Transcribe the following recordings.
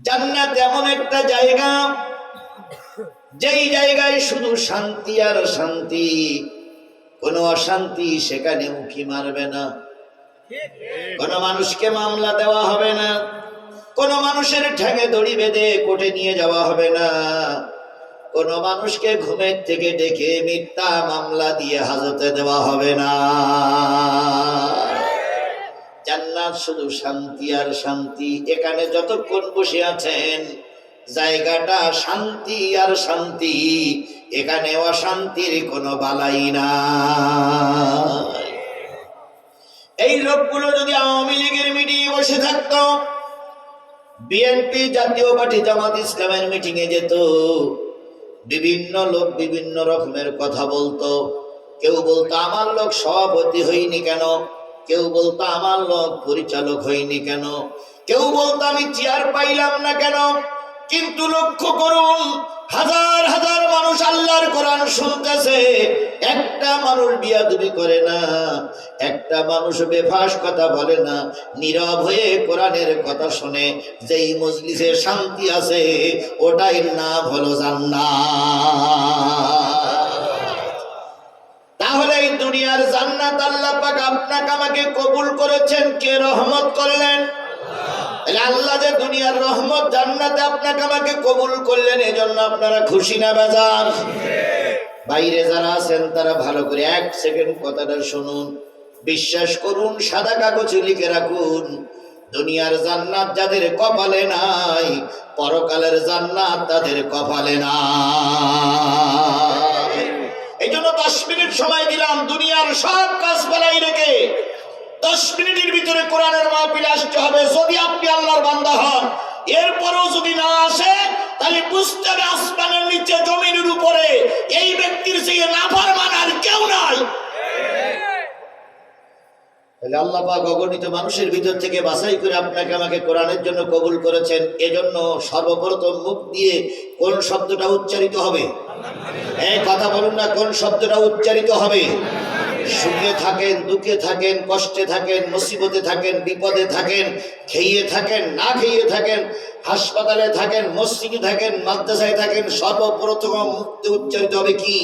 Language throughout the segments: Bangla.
জান্নাত এমন একটা জায়গা, যেই জায়গায় শুধু শান্তি আর শান্তি, কোনো অশান্তি সেখানে মুখি মারবে না। কোন মানুষকে মামলা দেওয়া হবে না, কোন মানুষের ঠেঙে দড়ি বেঁধে কোর্টে নিয়ে যাওয়া হবে না। কোন মানুষকে ঘুমের থেকে ডেকে মিথ্যা মামলা দিয়ে হাজতে দেওয়া হবে না। জান্নাত শুধু শান্তি আর শান্তি। এখানে যতক্ষণ বসে আছেন, জায়গাটা শান্তি আর শান্তি। এখানে অশান্তির কোনো বালাই না এই লোকগুলো যদি আওয়ামী লীগের মিটিংয়ে বসে থাকতো, বিএনপি জাতীয় পার্টি জামাত ইসলামের মিটিং এ যেত, বিভিন্ন লোক বিভিন্ন রকমের কথা বলতো। কেউ বলতো, আমার লোক সভাপতি হইনি কেন? কেউ বলতো, আমার লোক পরিচালক হইনি কেন? কেউ বলতো, আমি চেয়ার পাইলাম না কেন? কিন্তু লক্ষ্য করুন, হাজার হাজার মানুষ আল্লাহর কোরআন শুনতেছে। একটা মানুষ বিয়াদবি করে না, একটা মানুষ বেফাস কথা বলে না, নীরব হয়ে কোরআনের কথা শুনে। যেই মজলিসে শান্তি আছে, ওটাই নাম হলো জান্নাত। এই দুনিয়ার জান্নাত আল্লাহ পাক আপনাকে আমাকে কবুল করেছেন। কে রহমত করলেন? আল্লাহ যে দুনিয়ার রহমত জান্নাতে আপনাকে আমাকে কবুল করলেন, এজন্য আপনারা খুশি না বেজার? বাইরে যারা আছেন, তারা ভালো করে এক সেকেন্ড কথাটা শুনুন। বিশ্বাস করুন, সাদা কাগজে লিখে রাখুন, দুনিয়ার জান্নাত যাদের কপালে নাই, পরকালের জান্নাত তাদের কপালে নাই। এই জন্য দশ মিনিট সময় দিলাম, দুনিয়ার সব কাজ বেলাই রেখে। দশ মিনিটের ভিতরে কোরআনের মাহফিলে আসতে হবে। যদি আপনি আল্লাহর বান্দা হন, এরপরেও যদি না আসে, তাহলে বুঝতে হবে আসমানের নিচে জমিনের উপরে এই ব্যক্তির সেই নাফার মানার কেউ নাই তাহলে আল্লাহ পাক মানুষের ভিতর থেকে বাছাই করে আপনাকে আমাকে কোরআনের জন্য কবুল করেছেন। এজন্য সর্বপ্রথম মুখ দিয়ে কোন শব্দটা উচ্চারিত হবে? এই কথা বলুন না, কোন শব্দটা উচ্চারিত হবে? সুখে থাকেন, দুঃখে থাকেন, কষ্টে থাকেন, মুসিবতে থাকেন, বিপদে থাকেন, খেয়ে থাকেন, না খেয়ে থাকেন, হাসপাতালে থাকেন, মসজিদে থাকেন, মাদ্রাসায় থাকেন, সর্বপ্রথম মুক্তি উচ্চারিত হবে কি?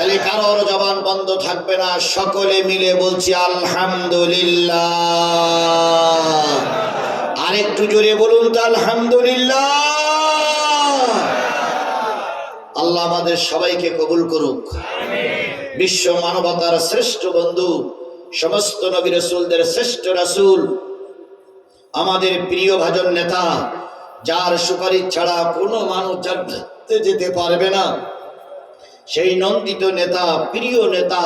তাহলে কারোর জবান বন্ধ থাকবে না, সকলে মিলে বলছি আলহামদুলিল্লাহ। আরেকটু জোরে বলুন তো আলহামদুলিল্লাহ। আল্লাহ আমাদের সবাইকে কবুল করুক। বিশ্ব মানবতার শ্রেষ্ঠ বন্ধু, সমস্ত নবী রসুলদের শ্রেষ্ঠ রাসূল, আমাদের প্রিয় ভাজন নেতা, যার সুপারিশ ছাড়া কোনো মানুষ যেতে পারবে না। সেই নন্দিত নেতা, প্রিয় নেতা,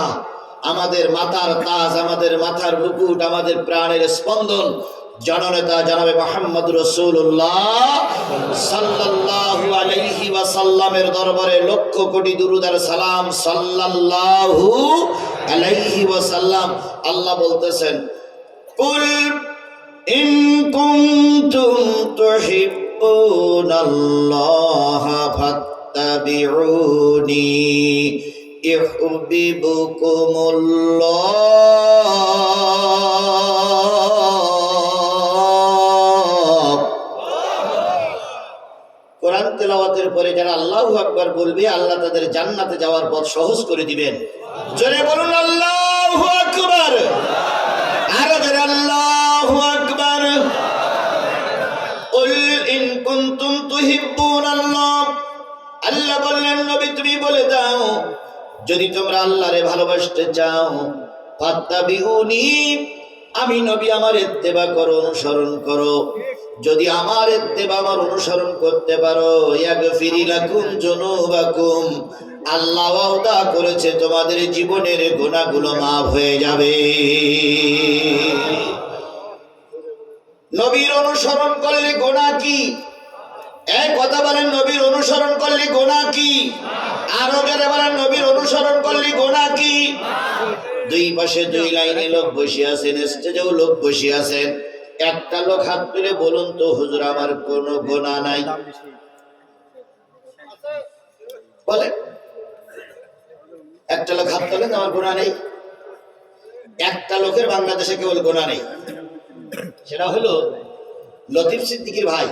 আমাদের মাথার তাজ, আমাদের মাথার মুকুট, আমাদের প্রাণের স্পন্দন, জননেতা জানাবে মোহাম্মদ রসুল্লাহ সাল্লাল্লাহু দরবারে লক্ষ কোটি দুরুদার সালাম সাল্লাল্লাহু আলাইহি ওয়াসাল্লাম। আল্লাহ বলতেছেন, কুল ফাত্তাবিউনি الله কোরআন তেলাওয়াতের পরে যারা আল্লাহু আকবার বলবে, আল্লাহ তাদের জান্নাতে যাওয়ার পথ সহজ করে দিবেন। জোরে বলুন, আল্লাহু! দাও যদি তোমরা আল্লাহরে ভালোবাসতে চাও, ফাত্তাবিউনি, আমি নবী আমার ইত্তেবা করো, অনুসরণ করো। যদি আমার ইত্তেবা আমার অনুসরণ করতে পারো, ইয়াগফিরি লাকুম জুনুবাকুম আল্লাহ ওয়াদা করেছে, তোমাদের জীবনের গুনাহগুলো মাফ হয়ে যাবে। নবীর অনুসরণ করলে গোনা কি? এক কথা বলেন, নবীর অনুসরণ করলে গোনা কি? আরও যারা বলেন, নবীর অনুসরণ করলে গোনা কি? দুই পাশে দুই লাইনে লোক বসে আছেন, স্টেজেও লোক বসে আছেন। একটা লোক হাত তুলে বলুন তো, হুজুর, আমার কোনো গোনা নাই। বলে একটা লোক হাত তোলেন, আমার গোনা নেই। একটা লোকের বাংলাদেশে কেবল গোনা নেই। সেটা হলো লতিফ সিদ্দিকির ভাই।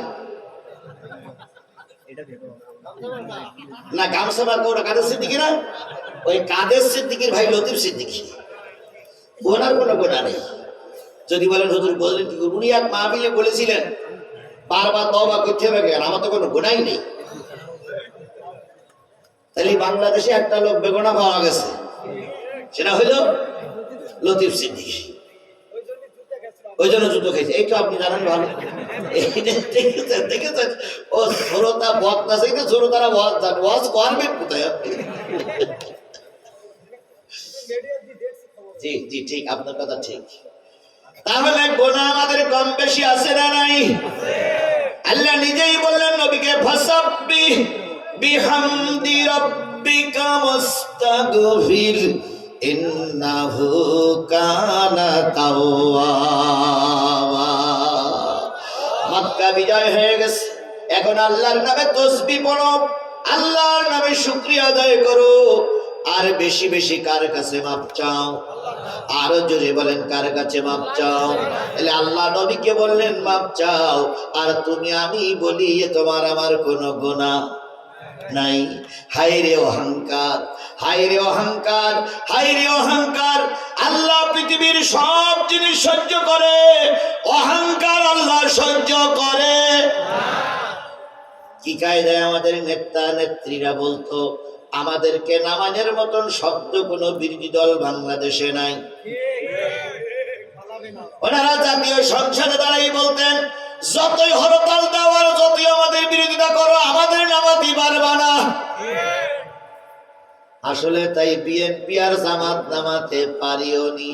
না, গামছা বার ওটা কাদের সিদ্দিকি না? ওই কাদের সিদ্দিকির ভাই লতিফ সিদ্দিকি। ওনার কোনো গোনা নেই। যদি বলেন, হুজুর বললেন? উনি এক মাহফিলে বলেছিলেন, বারবার তবা করতে হবে কেন? আমার তো কোনো গোনাই নেই। তাহলে বাংলাদেশে একটা লোক বেগোনা পাওয়া গেছে, সেটা হইল লতিফ সিদ্দিকি। ওই জন্য যুদ্ধ খেয়েছে। এইটা আপনি জানেন ভালো। কম বেশি আছে না নাই? নিজেই বললেন নবীকে ফাসাব্বি বিহামদি রাব্বিকা মুস্তাগফির। ইন্নাহু কানা তাওয়াবা মক্কা বিজয় হয়ে গেছে। এখন আল্লাহর নামে তসবি পড়ো। আল্লাহর নামে শুকরিয়া আদায় করো। আর বেশি বেশি কার কাছে মাপ চাও? আরও জোরে বলেন, কার কাছে মাপ চাও? তাহলে আল্লাহ নবীকে বললেন, মাপ চাও। আর তুমি আমি বলি তোমার আমার কোনো গোনা নাই। হাই রে অহংকার হাই রে অহংকার হাই রে অহংকার। আল্লাহ পৃথিবীর সব জিনিস সহ্য করে অহংকার আল্লাহ সহ্য করে। কি কায়দায় আমাদের নেতা নেত্রীরা বলতো আমাদেরকে নামাজের মতন শব্দ কোনো বিরোধী দল বাংলাদেশে নাই। ওনারা জাতীয় সংসদে দাঁড়াই বলতেন যতই হরতাল দাও আর যতই আমাদের বিরোধিতা করো, আমাদের নামাতি পারবা না। আসলে তাই বিএনপি আর জামাত নামাতে পারিও নি।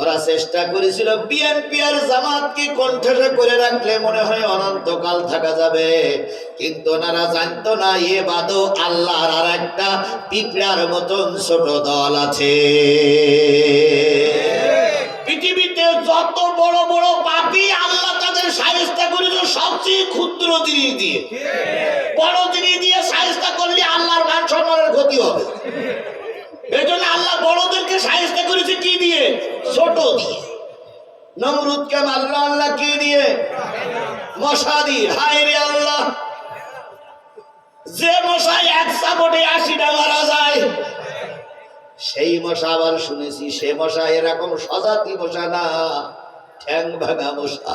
ওরা চেষ্টা করেছিল বিএনপি আর জামাতকে কণ্ঠে করে রাখলে মনে হয় অনন্তকাল থাকা যাবে। কিন্তু ওনারা জানতো না, এ বাদও আল্লাহর আর একটা পিঁপড়ার মতন ছোট দল আছে। পৃথিবীতে যত সবচেয়ে ক্ষুদ্র জিনিস দিয়ে। বড় জিনিস দিয়ে সাহেস্তা করলে আল্লাহর মান সম্মানের ক্ষতি হবে। এই জন্য আল্লাহ বড়দেরকে সাহেস্তা করেছে কি দিয়ে? ছোট দিয়ে। নমরুদকে মারল আল্লাহ কি দিয়ে? মশা দিয়ে। হায় রে আল্লাহ। যে মশাই এক সাপটে আশিটা মারা যায় সেই মশা আবার শুনেছি সে মশা এরকম সজাতি মশা না ঠ্যাং ভাঙা মশা।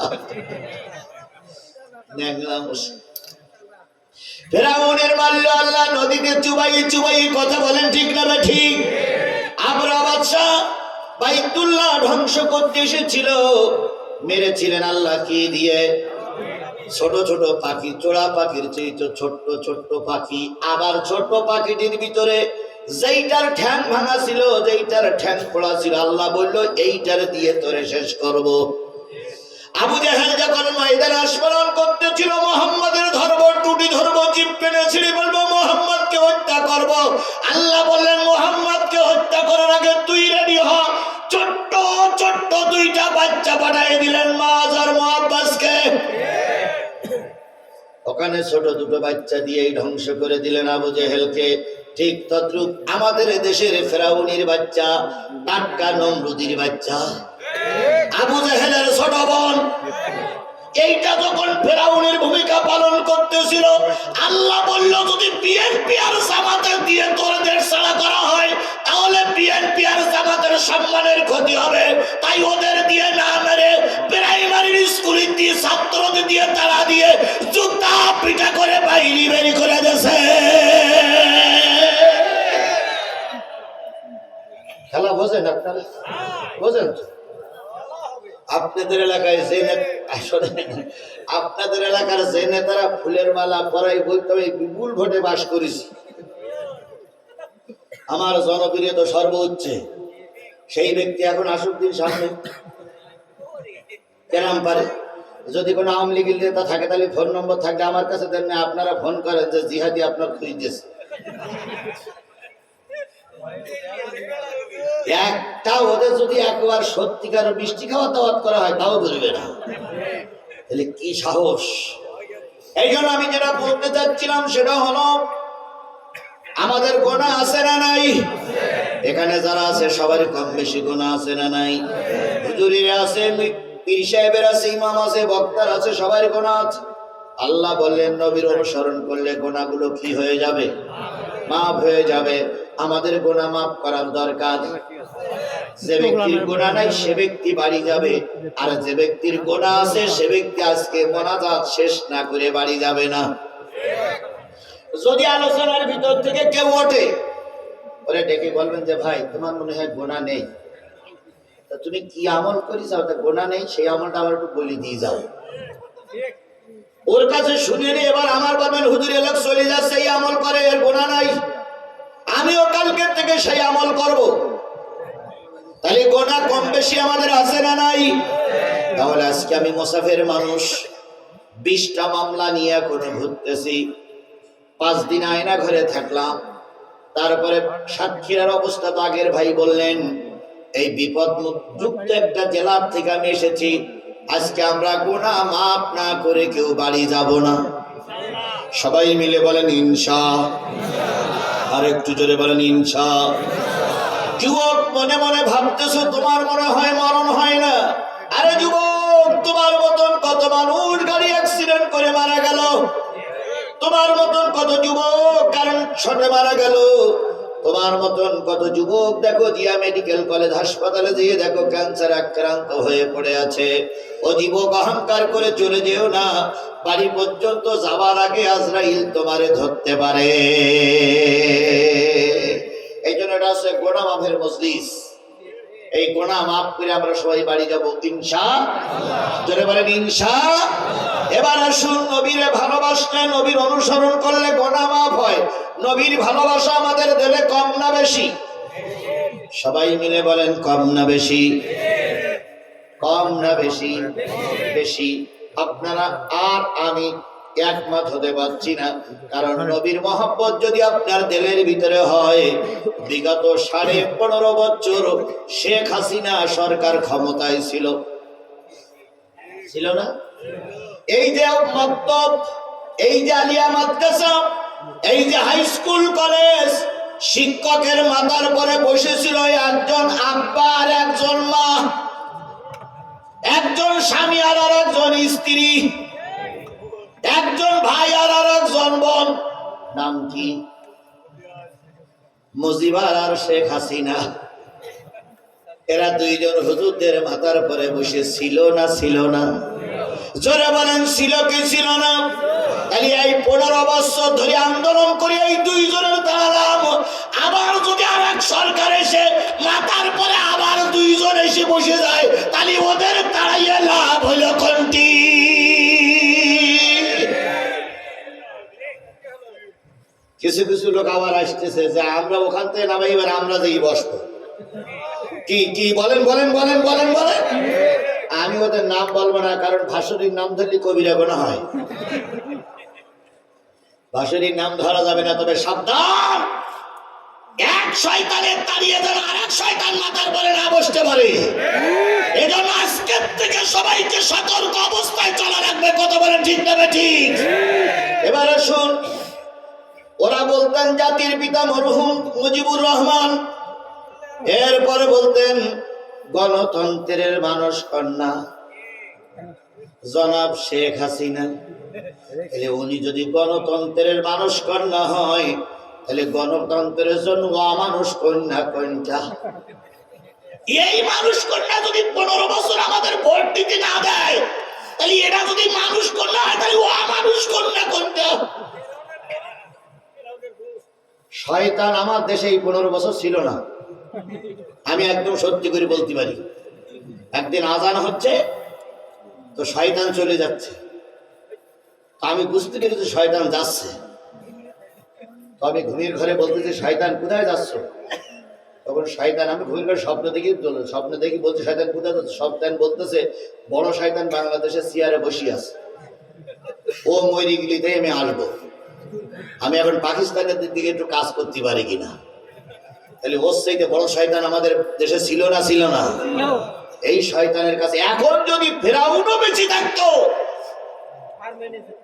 ফেরাউনের মারল আল্লাহ, নদীতে চুবাই চুবাই কথা বলেন ঠিক না বে ঠিক? বাদশাহ বাইতুল্লাহ ধ্বংস করতে এসেছিল। মেরেছিলেন আল্লাহ কি দিয়ে? ছোট ছোট পাখি চোড়া পাখির চেয়ে তো ছোট্ট ছোট্ট পাখি। আবার ছোট পাখিটির ভিতরে যেইটার ঠ্যাং ভাঙা ছিল, যেইটার ঠ্যাং পড়া ছিল, আল্লাহ বলল, এইটার দিয়ে তোরে শেষ করব। আবু জাহেল যখন ময়দানে স্মরণ করতেছিল, মোহাম্মদের ধর্ম, টুটি ধর্ম জীব পেনে বলব, মোহাম্মদকে হত্যা করব। আল্লাহ বললেন, মোহাম্মদকে হত্যা করার আগে তুই রেডি হ। ছোট্ট ছোট্ট দুইটা বাচ্চা পাঠিয়ে দিলেন মাজ আর মোহাব্বাসকে। ওখানে ছোট দুটো বাচ্চা দিয়ে ধ্বংস করে দিলেন আবু জেহেলকে। ঠিক তদ্রুপ আমাদের দেশের ফেরাউনির বাচ্চা, টাটকা নমরুদির বাচ্চা। আবু জেহেলের ছোট বোন। এইটা যখন ফেরাউনের ভূমিকা পালন করতেছিল, আল্লাহ বলল, যদি বিএনপি আর জামাতের দিয়ে তোরদের ছাড়া করা হয়, তাহলে বিএনপি আর জামাতের সম্মানের ক্ষতি হবে। তাই ওদের দিয়ে না মেরে প্রাইমারি স্কুলে দিয়ে, ছাত্রদের দিয়ে তারা দিয়ে জুতা পিটা করে বাইরি বেরি করে দিয়েছে। খেলা বোঝেন আপনারা? বোঝেন? আপনাদের এলাকায় যে আসলে আপনাদের এলাকার যে নেতারা ফুলের মালা পরাই বলতে হবে বিপুল ভোটে বাস করেছি। আমার জনপ্রিয়তা সর্বোচ্চে সেই ব্যক্তি এখন আসুক দিন সামনে। কেরাম পারে? যদি কোনো আওয়ামী লীগের নেতা থাকে, তাহলে ফোন নম্বর থাকলে আমার কাছে দেন না, আপনারা ফোন করেন যে জিহাদি আপনার খুঁজতেছে একটা ওদের যদি একবার সত্যিকার মিষ্টি খাওয়া দাওয়াত করা হয়, তাও ধরবে না। তাহলে কি সাহস? এই জন্য আমি যেটা বলতে চাচ্ছিলাম সেটা হলো, আমাদের গোনা আছে না নাই? এখানে যারা আছে, সবারই কম বেশি গোনা আছে না নাই? হুজুরিরা আছে, পীর সাহেবের আছে, ইমাম আছে, বক্তার আছে, সবারই গোনা আছে। আল্লাহ বললেন, নবীর অনুসরণ করলে গোনাগুলো কি হয়ে যাবে? মাফ হয়ে যাবে। আমাদের গোনা মাফ করার দরকার। যে ব্যক্তির গোনা নাই, সে ব্যক্তি বাড়ি যাবে। আর যে ব্যক্তির গোনা আছে, সে ব্যক্তি আজকে মোনাজাত শেষ না করে বাড়ি যাবে না। যদি আলোচনার ভিতর থেকে কেউ ওঠে, ওরে ডেকে বলবেন যে, ভাই, তোমার মনে হয় গোনা নেই? তা তুমি কি আমল করি যাও তা গোনা নেই, সেই আমলটা আমার একটু বলি দিয়ে যাও। ওর কাছে শুনে নি, এবার আমার বাবেন হুজুর এলাক চলে যাচ্ছে, এই আমল করে, এর গোনা নাই। আমিও কালকে থেকে সেই আমল করব। তাহলে গোনা কম বেশি আমাদের আছে না নাই? তাহলে আজকে আমি মোসাফের মানুষ, বিশটা মামলা নিয়ে এখনও ঘুরতেছি। পাঁচ দিন আয়না ঘরে থাকলাম। তারপরে সাতক্ষীরার অবস্থা তো আগের ভাই বললেন, এই বিপদ যুক্ত একটা জেলার থেকে আমি এসেছি। আজকে আমরা গোনা মাপ না করে কেউ বাড়ি যাব না। সবাই মিলে বলেন ইনসা আর একটু জোরে বলেন ইনসা যুবক, মনে মনে ভাবতেছো, তোমার মনে হয় মরণ হয় না? আরে যুবক, তোমার মতন কত মানুষ গাড়ি অ্যাক্সিডেন্ট করে মারা গেল? তোমার মতন কত যুবক কারেন্ট শটে মারা গেল? তোমার মতন কত যুবক দেখো, জিয়া মেডিকেল কলেজ হাসপাতালে যেয়ে দেখো, ক্যান্সার আক্রান্ত হয়ে পড়ে আছে। ও যুবক, অহংকার করে চলে যেও না। বাড়ি পর্যন্ত যাবার আগে আজরাইল তোমারে ধরতে পারে। এই জন্য এটা হচ্ছে গোড়া মাফের মজলিস। এই গোনা মাফ করে আমরা সবাই বাড়ি যাব ইনসা জোরে বলেন ইনসা এবার আসুন, নবীরে ভালোবাসলে নবীর অনুসরণ করলে গোনা মাফ হয়। নবীর ভালোবাসা আমাদের দিলে কম না বেশি? সবাই মিলে বলেন, কম না বেশি? কম না বেশি? বেশি। আপনারা আর আমি একমত হতে পারছি না। কারণ নবীর মহব্বত যদি আপনার দিলের ভিতরে হয়, বিগত সাড়ে পনেরো বছর শেখ হাসিনা সরকার ক্ষমতায় ছিল। ছিল না? এই যে মক্তব এই যে আলিয়া মাদ্রাসা, এই যে হাই স্কুল কলেজ শিক্ষকের মাথার পরে বসেছিল একজন আব্বা আর একজন মা। একজন স্বামী আর আর একজন স্ত্রী। একজন ভাই আর আর একজন বোন। নাম কি? মুজিবার আর শেখ হাসিনা। এরা দুইজন হুজুরদের মাথার পরে বসে ছিল না ছিল না? জোরে বলেন, ছিল কি ছিল না? তাহলে এই পনেরো বছর ধরে আন্দোলন করে এই দুইজনের দাঁড়ালাম আবার যদি আর এক সরকার এসে মাথার পরে আবার দুইজন এসে বসে যায়, তাহলে ওদের তাড়াইয়ে লাভ হইল কোনটি? কিছু কিছু লোক আবার আসতেছে যে আমরা ওখান থেকে নামে, এবার আমরা যেই বসবো। কি কি, বলেন বলেন বলেন বলেন বলেন। আমি ওদের নাম বলব না, কারণ ভাসুরীর নাম ধরলে কবিরা গোনা হয়। ভাসুরীর নাম ধরা যাবে না, তবে সাবধান! এক শয়তানের আর এক পরে না বসতে সবাইকে অবস্থায় চলা রাখবে কত বলে ঠিক ঠিক? এবার শুন ওরা বলতেন, জাতির পিতা মরহুম মুজিবুর রহমান। এরপরে বলতেন, গণতন্ত্রের মানুষ কন্যা। জনাব শেখ হাসিনা, তাহলে উনি যদি গণতন্ত্রের মানুষ কন্যা হয়, তাহলে গণতন্ত্রের জন্য অমানুষ কন্যা কোনটা? এই মানুষ কন্যা যদি পনেরো বছর আমাদের ভোট দিতে না দেয়, তাহলে এরা যদি মানুষ কন্যা হয়, তাহলে ও কন্যা কোনটা? শয়তান আমার দেশে এই পনেরো বছর ছিল না। আমি একদম সত্যি করে বলতে পারি। একদিন আজান হচ্ছে, তো শয়তান চলে যাচ্ছে। আমি বুঝতে পেরেছি শয়তান যাচ্ছে। তো আমি ঘুমির ঘরে বলতেছি, শয়তান, কোথায় যাচ্ছ? তখন শয়তান, আমি ঘুমির ঘরে স্বপ্ন দেখি স্বপ্ন দেখি বলছে, শয়তান, কোথায় যাচ্ছে? শয়তান বলতেছে, বড় শয়তান বাংলাদেশের চেয়ারে বসে আছে। ও মরিগুলিতে আমি আসব আমি এখন পাকিস্তানের দিকে একটু কাজ করতে পারি কিনা? তাহলে ওর চাইতে বড় শয়তান আমাদের দেশে ছিল না ছিল না? এই শয়তানের কাছে এখন যদি ফেরাউনও বেঁচে থাকতো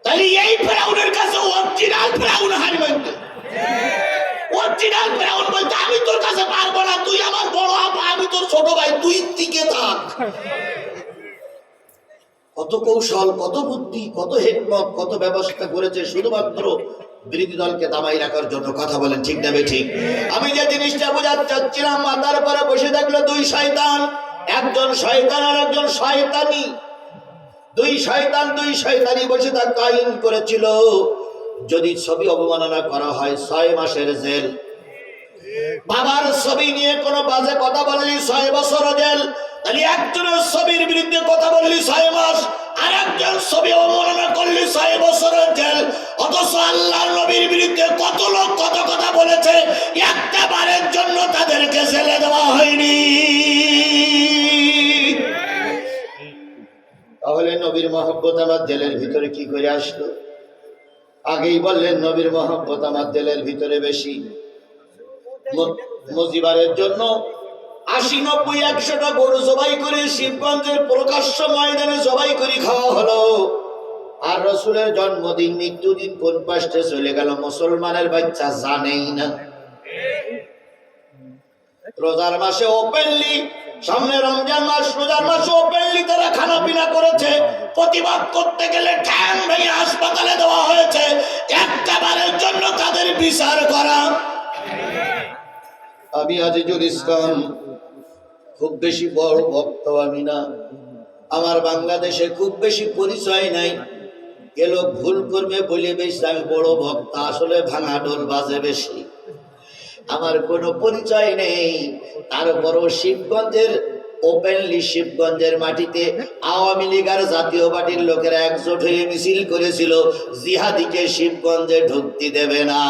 তাহলে এই ফেরাউনের কাছে অরিজিনাল ফেরাউন হার মানত। অরিজিনাল ফেরাউন বলতে আমি তোর কাছে পারব না তুই আমার বড় আপা আমি তোর ছোট ভাই তুই টিকে থাক। কত কৌশল কত বুদ্ধি কত হেকমত কত ব্যবস্থা করেছে শুধুমাত্র বিরোধী দলকে দামাই রাখার জন্য কথা বলেন, ঠিক না ঠিক আমি যে জিনিসটা বোঝাতে চাচ্ছিলাম, মাথার পরে বসে থাকল দুই শয়তান, একজন শয়তান আর একজন শয়তানি। দুই শয়তান, দুই শয়তানি বসে থাক আইন করেছিল। যদি ছবি অবমাননা করা হয়, ছয় মাসের জেল। বাবার ছবি নিয়ে কোনো বাজে কথা বললি, ছয় বছর জেল। তাহলে একজনের ছবির বিরুদ্ধে কথা বললি ছয় মাস আর একজন ছবি অবমাননা করলি ছয় বছরের জেল। অথচ আল্লাহ নবীর বিরুদ্ধে কত লোক কত কথা বলেছে একটা বারের জন্য তাদেরকে জেলে দেওয়া হয়নি। তাহলে নবীর মহব্বত আমার জেলের ভিতরে কি করে আসলো? আগেই বললেন, নবীর মহব্বত আমার জেলের ভিতরে বেশি। মজিবারের জন্য আশি, নব্বই, একশোটা গরু জবাই করে শিবগঞ্জের প্রকাশ্য ময়দানে জবাই করে খাওয়া হলো। আর রসুলের জন্মদিন, মৃত্যুদিন কোন পাশে চলে গেল মুসলমানের বাচ্চা জানেই না। রোজার মাসে ওপেনলি সামনে রমজান মাস, রোজার মাসে ওপেনলি তারা খানা পিনা করেছে। প্রতিবাদ করতে গেলে ঠ্যাং ভেঙে হাসপাতালে দেওয়া হয়েছে। একটা বারের জন্য তাদের বিচার করা। আমি আজিজুল ইসলাম খুব বেশি বড় ভক্ত আমি না। আমার বাংলাদেশে খুব বেশি পরিচয় নাই। এ ভুল করবে বলে বেশি আমি বড় ভক্ত, আসলে ভাঙা ডোল বাজে বেশি। আমার কোনো পরিচয় নেই। তারপরও শিবগঞ্জের, ওপেনলি শিবগঞ্জের মাটিতে আওয়ামী লীগ আর জাতীয় পার্টির লোকেরা একজোট হয়ে মিছিল করেছিল, জিহাদিকে শিবগঞ্জে ঢুকতে দেবে না।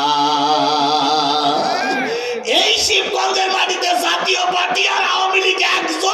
এই শিবগঞ্জের মাটিতে জাতীয় পার্টি আর আওয়ামী লীগ একজোট